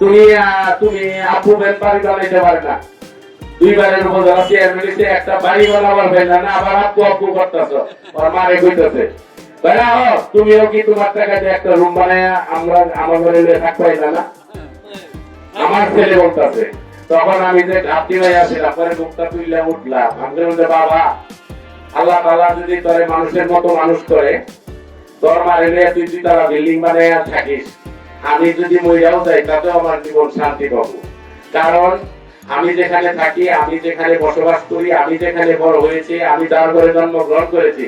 তুমি তুমি আপু বেন বাড়ি বানাইতে পারে না দুইবারের যারা চেয়ারম্যান হইছে, একটা বাড়ি বানাবার পাইল না আবার আপু আপু করতেছ ওর মারে কইতেছে বেড়া হো তুমিও কি তোমার টাকাতে একটা রুম বানায় আমরা আমার ঘরে থাকবাই না আমার ছেলে বলতেছে তখন আমি যে ঘাপটি হয়ে আসিলাম পরে মুখটা তুইলে উঠলাম। আমি বলতে বাবা আল্লাহ তালা যদি তোরে মানুষের মতো মানুষ করে, তোর মারে তুই তুই তারা বিল্ডিং বানায় থাকিস, আমি যদি মরিয়াও যাই, তাতেও আমার জীবন শান্তি পাবো। কারণ আমি যেখানে থাকি, আমি যেখানে বসবাস করি, আমি যেখানে বড় হয়েছি, আমি যার ঘরে জন্মগ্রহণ করেছি,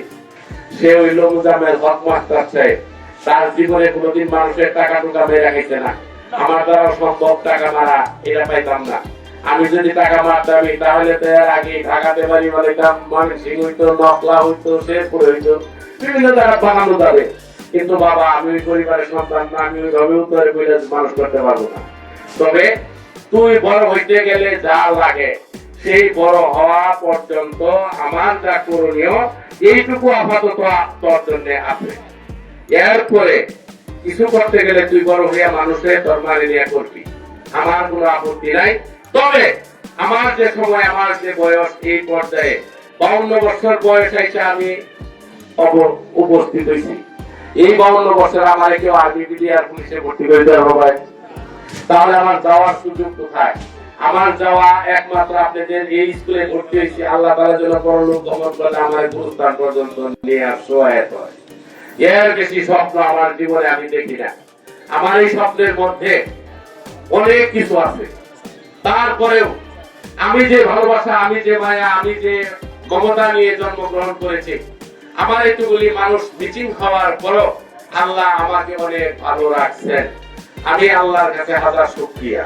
সে হইল মুজামের হক মাস্টার সাহেব। তার জীবনে কোনোদিন মানুষের টাকা টুকা মেরে রাখিছে না। আমার দ্বারা সম্ভব টাকা মারা, এটা পাইতাম না। আমি যদি টাকা মারতাম তাহলে তো এর আগে ঢাকাতে বাড়ি বানাইতাম ময়মন সিং হইতো নকলা হইতো, শেরপুর হইতো, বিভিন্ন জায়গা বানানো যাবে। কিন্তু বাবা, আমি ওই পরিবারের সন্তান না, আমি ওইভাবে উত্তরে বলে মানুষ করতে পারব না। তবে তুই বড় হইতে গেলে যা লাগে, সেই বড় হওয়া পর্যন্ত আমার যা করণীয়, এইটুকু আপাতত তোর জন্য আছে। এরপরে কিছু করতে গেলে তুই বড় হইয়া মানুষের তোর মানে নিয়ে করবি। আমার কোনো আপত্তি নাই। তবে আমার যে সময়, আমার যে বয়স, এই পর্যায়ে বাউন্ন বছর বয়স আইসা আমি উপস্থিত হয়েছি। এই বাউন্ন বছর আমার কেউ আর্মি, বিডিআর পুলিশে ভর্তি করে দেওয়া হবে। তাহলে আমার যাওয়ার সুযোগ কোথায়? আমার যাওয়া একমাত্র আপনাদের এই স্কুলে ভর্তি হয়েছি। আল্লাহ তালা যেন পরলোক গমন করে আমার গুরুস্থান পর্যন্ত নিয়ে আর সহায়ত হয়। এর বেশি স্বপ্ন আমার জীবনে আমি দেখি না। আমার এই স্বপ্নের মধ্যে অনেক কিছু আছে। তারপরেও আমি যে ভালোবাসা, আমি যে মায়া, আমি যে মমতা নিয়ে জন্মগ্রহণ করেছি, আমার এতগুলি মানুষ মিচিং হওয়ার পরও আল্লাহ আমাকে অনেক ভালো রাখছেন। আমি আল্লাহর কাছে হাজার শুক্রিয়া।